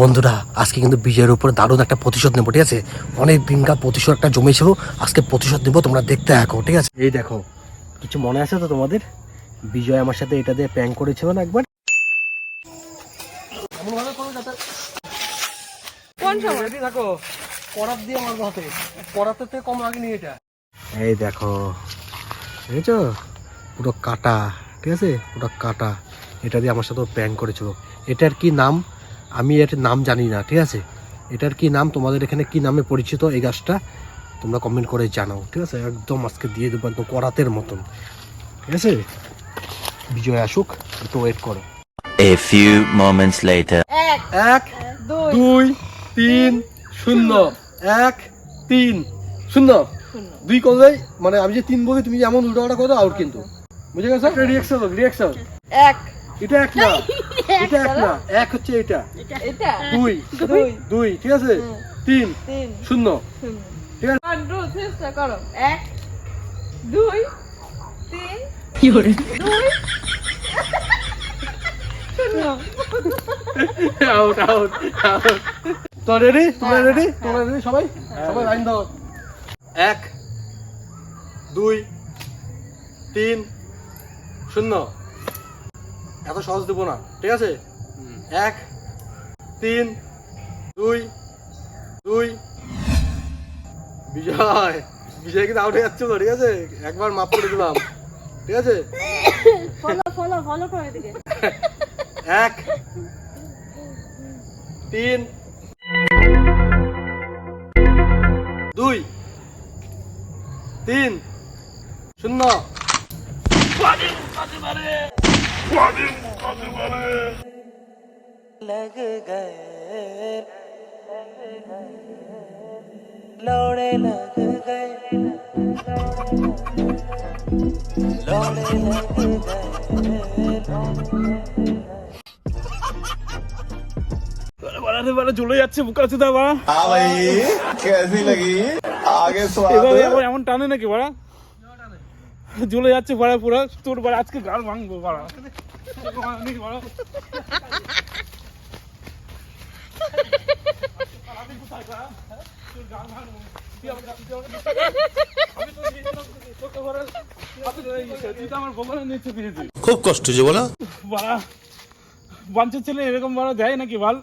বন্ধুরা আজকে কিন্তু বিজয়ের উপরে দারুণ একটা প্রতিশোধ নেব ঠিক আছে? অনেক দিনকার প্রতিশোধ একটা জমেছিল আজকে প্রতিশোধ নেব তোমরা দেখতে থাকো ঠিক আছে? এই দেখো কিছু মনে আছে তো তোমাদের? বিজয় আমার সাথে এটা দিয়ে প্যাং করেছিল না একবার? এই দেখো দেখেছ? পুরো কাটা ঠিক আছে? পুরো কাটা। এটা দিয়ে আমার সাথে প্যাং করেছিল। এটার কি নাম? আমি এর নাম জানি না ঠিক আছে? এটার কি নাম? তোমাদের এখানে কি নামে পরিচিত এই গাছটা? তোমরা কমেন্ট করে জানাও ঠিক আছে? একদম আজকে দিয়ে দেবো একদম করাতের মতন ঠিক আছে? বিজয় আসুক একটু ওয়েট করো। A few moments later. এক দুই তিন শূন্য। এক তিন শূন্য। দুই করলেই মানে আমি যে তিন বলি তুমি যেমন উল্টো করো আউট কিন্তু। বুঝে গেছো? রিয়াকশন রিয়াকশন এক এটা এক না। এটা এক না এক হচ্ছে এটা এটা দুই। দুই? দুই ঠিক আছে? তিন। তিন। শূন্য। শূন্য ঠিক আছে? চেষ্টা করো। এক দুই তিন দুই। শূন্য। আউট আউট আউট তো রেডি তোমরা রেডি তোমরা রেডি সবাই? সবাই লাইন দাও এক দুই তিন শূন্য। এত সহজ দেবো না ঠিক আছে? এক তিন দুই দুই। বিজয় বিজয় কিন্তু আউট হয়ে যাচ্ছে তো ঠিক আছে? একবার মাপ করে দিলাম ঠিক আছে? এক তিন চলে যাচ্ছে বুকা আছে তা বাড়া ভাই আগে এমন টানে নাকি বাড়া জ্বলে যাচ্ছে বাড়া পুরা। তোর বাড়া আজকে গাল ভাঙবো বাড়া আমার নিচে খুব কষ্ট যে বলা। বাড়া বাঞ্চের ছেলে এরকম বাড়া দেয় নাকি বাল?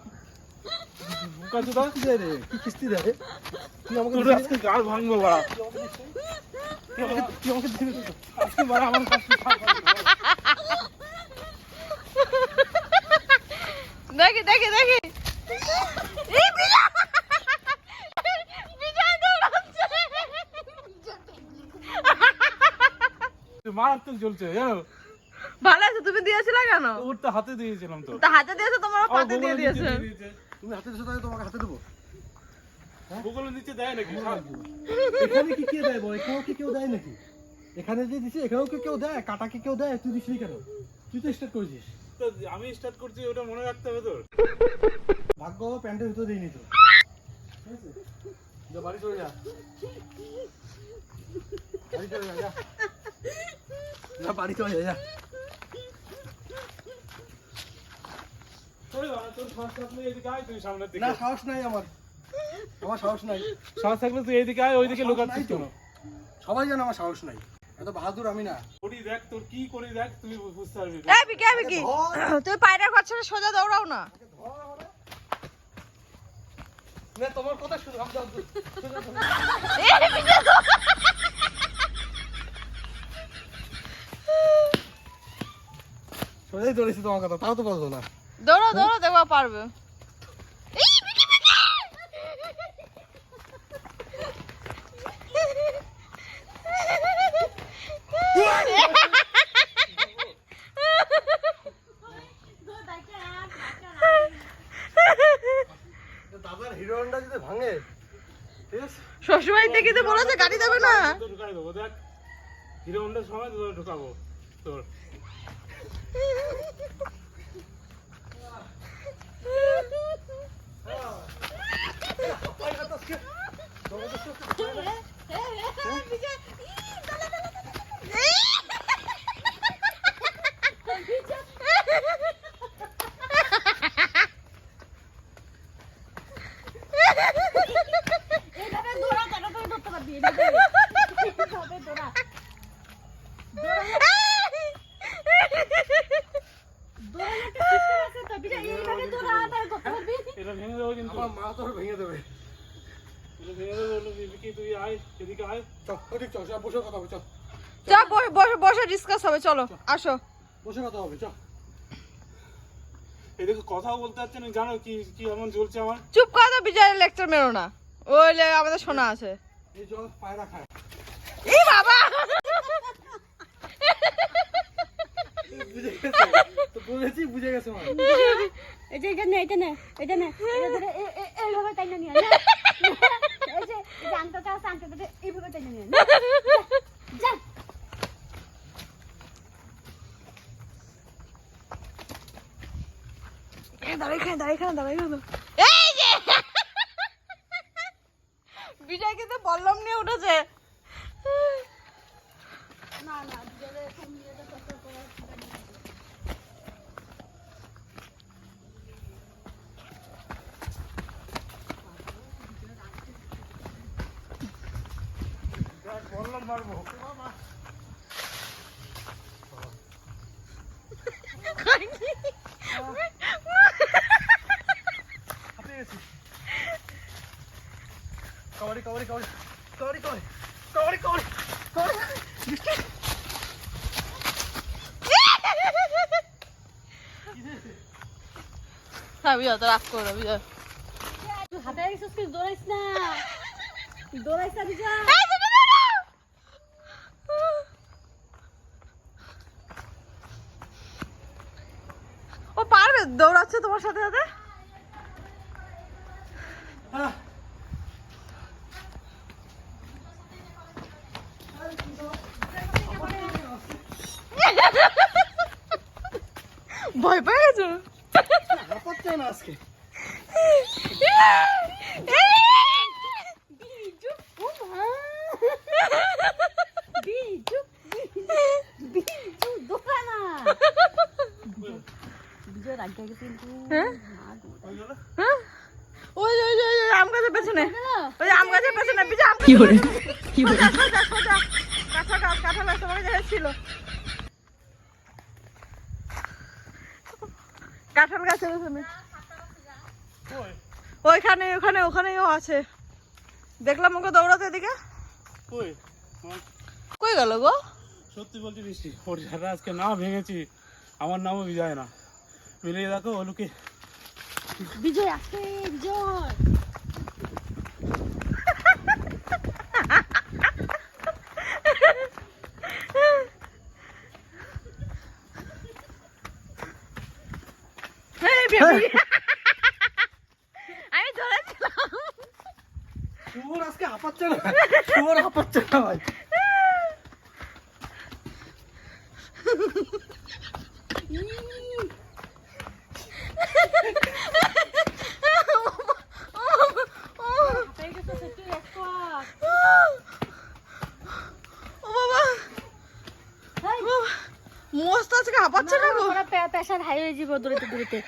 বুকা চুদা? কিস্তি দেয় তুই আমাকে আজকে গাল ভাঙবো বাড়া। তুই আমাকে তুই আমাকে আজকে বাড়া আমার কাছে দেখি দেখি দেখি। এই বিজয়! বিজয় দৌড়াচ্ছে। মারাত্মক চলছে জানো ভালো আছে তুমি দিয়েছিলে কেন? ওর তো হাতে দিয়েছিলাম তো। তা হাতে দিয়েছ তোমার পাতে দিয়ে ভূগোলের নিচে দিয়েছে। দিয়ে দিয়েছে। তুমি হাতে দিছো তাহলে তোমাকে হাতে দেবো। ভূগোলের নিচে দেয় নাকি? এখানে কি কে দেয় বল? এখানেও কি কেউ দেয় নাকি? এখানে যে দিছি এখানেও কি কেউ দেয়? কাটা কি কেউ দেয়? তুই দিসনি কেন? তুই তো স্টার্ট করেছিস। তো আমি স্টার্ট করছি ওটা মনে রাখতে হবে তোর। ভাগ্য প্যান্টের ভিতরে দিইনি তো। যা বাড়ি চলে যা। বাড়ি চলে যা। থাকলে এদিকে আয় তুই সামনের দিকে। না সাহস নাই আমার। আমার সাহস নাই। সাহস থাকলে তুই এইদিকে আয় ওইদিকে লুকাচ্ছিস। কেন? সবাই জানে আমার সাহস নাই। এত বাহাদুর আমি না। করি দেখ তোর কি করি দেখ তুই বুঝতে পারবি এই বিকি এই বিকি। তুমি পায়রার ছেড়ে সোজা দৌড়াও না। না তোমার কথা শুনো আমি এই দৌড়া- ধরেছি তোমার কথা তাও তো বলতো না। দৌড়াও দৌড়াও দেখবা পারবে। শ্বশুরবাড়ি থেকে তো বলেছে গাড়ি দেবে না। ঢুকাই দেবো দেখ। হিরো হন্ডার সময় তো ঢুকাবো। বসে কথা হবে চল বসে বসে বসে ডিসকাস হবে চলো আসো। বসে কথা হবে চল। এদিকে কথাও বলতে পারছি না জানো কি কি এমন চলছে আমার? চুপ করে তো বিজয়ের লেকচার মেরো না। ওই আমাদের শোনা আছে। এই জল পায়রা খায়। এই বাবা! বুঝে গেছে? তো বলেছি বুঝে গেছে মা এটা এটা এটা নে এটা নে এটা এ- এইভাবে টাইনা নিয়ে নে। এই যে এই যে আংটাটা আছে আংটাটা এইভাবে টাইনা নিয়ে নে। যা, যা এখানে দাঁড়া এখানে দাঁড়া এখানে দাঁড়া। এই যে! বিজয় কিন্তু বল্লম নিয়ে উঠেছে। না না বললাম মারবো হাঁপিয়ে গেছি কাবাডি কাবাডি কাবাডি কাবাডি কাবাডি কাবাডি কাবাডি হ্যাঁ বিজয় তো রাগ করো বিজয় তুই হাতে রেখেছিস কি দৌড়াইস না। দৌড়াইস না বিজয় ও পারবে দৌড়াচ্ছে তোমার সাথে সাথে ভয় পেয়ে গেছো হাঁপাচ্ছে না আজকে বিজু ও মা বিজু বিজু দৌড়া না বিজয় রাগ গেছে কিন্তু হ্যাঁ? মা গো। হ্যাঁ? ওই আম গাছের পেছনে ওই আম গাছের পেছনে বিজয় আম কি করে কি করে কাঁচা গাছ কাঁঠাল গাছ কাঁঠাল গাছের পেছনে ওইখানে ওখানে ওখানেও আছে। দেখলাম ওকে দৌড়াতে এদিকে। কই? কই গেল গো? সত্যি বলছি বৃষ্টি ওর ঝাড়া আজকে না ভেঙেছি আমার নামও বিজয় না। মিলিয়ে দেখো ওলুকে। বিজয় আজকে বিজয় এই বেবি। আমি ধরেছিলাম শুভর আজকে হাঁপাচ্ছে না? শুভর হাঁপাচ্ছে না ভাই। মস্ত আজকে হাঁপাচ্ছে না গো। হাই হয়ে যাব দৌড়াতে দৌড়াতে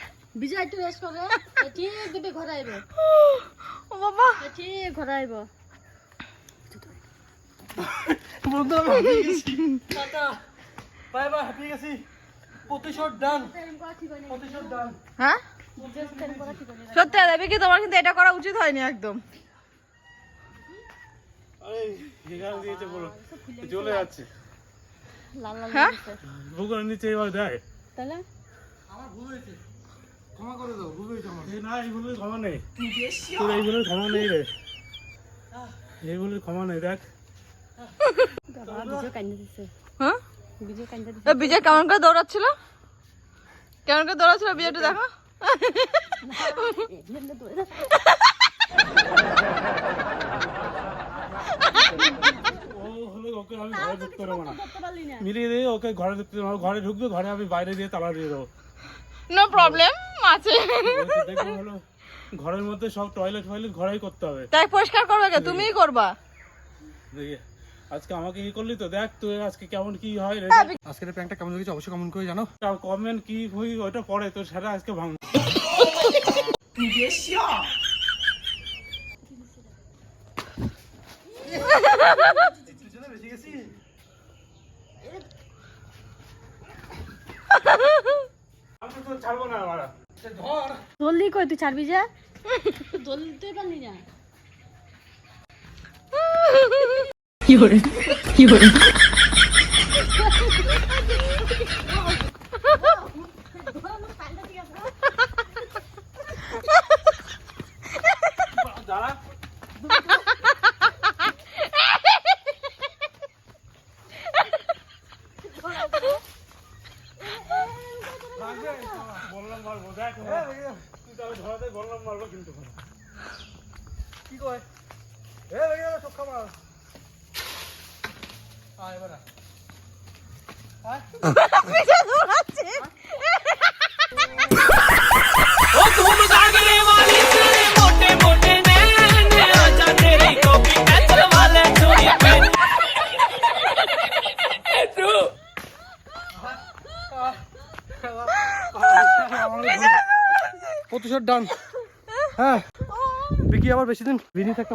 বিজয় একটু রেস্ট করে। এটি দেবে ঘরে আইব। ও বাবা। এটি ঘরে আইব। বন্ধু আমি হাঁপিয়ে গেছি। টাটা। বাই বাই হাঁপিয়ে গেছি। প্রতিশোধ ডান। প্রতিশোধ ডান। হ্যাঁ? সত্যি দেবে কি তোমার কিন্তু এটা করা উচিত হয়নি একদম। আরে দিয়েছে বলো। চলে যাচ্ছে। লাল লাল হ্যাঁ? নিচে এবার দেয়। তাহলে? আমার ভুল হয়েছে। ক্ষমা করে দাও ভুল হয়েছে আমার। এই না ক্ষমা নেই। তোর ক্ষমা নেই রে। ক্ষমা নেই দেখ। বিজয় হ্যাঁ? বিজয় বিজয় কেমন করে দৌড়াচ্ছিল? কেমন করে দৌড়াচ্ছিল দেখো? পারলি না মিলিয়ে দিয়ে ওকে ঘরে ঢুকতে ঘরে ঢুকবে ঘরে আমি বাইরে দিয়ে তালা দিয়ে দেবো নো প্রবলেম আছে। ঘরের মধ্যে সব টয়লেট ফয়লেট ঘরেই করতে হবে। তাই পরিষ্কার করবে কে? তুমিই করবা। দেখি। আজকে আমাকে ই করলি তো? দেখ তুই আজকে কেমন কি হয় আজকের প্র্যাঙ্কটা কেমন লেগেছে? অবশ্যই কমেন্ট করে জানো। কমেন্ট কি হই ওটা পরে তো সেটা আজকে ভাঙ আমি তো ছাড়বো না জলদি কই তুই ছাড়বি যে? দলতে পারলি না যারা বললাম মারবো দেখ তুই তো আমি ধরাতে বললাম মারবো কিন্তু কি কয় এ ভাই সব খাবার আয় এবার আয়। আয় প্রতিশোধ হ্যাঁ। আবার বেশি দিন ঋণই থাকতে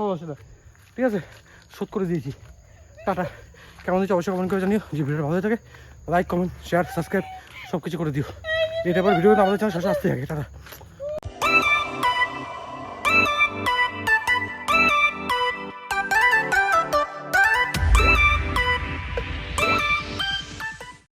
ঠিক আছে? শোধ করে দিয়েছি। টাটা। কেমন হচ্ছে অবশ্যই কমেন্ট করে জানিও। যে ভিডিওটা ভালো থাকে। লাইক কমেন্ট শেয়ার সাবস্ক্রাইব সব কিছু করে দিও। এটা আবার ভিডিও আমাদের চ্যানেল শেষে আসতে থাকে টাটা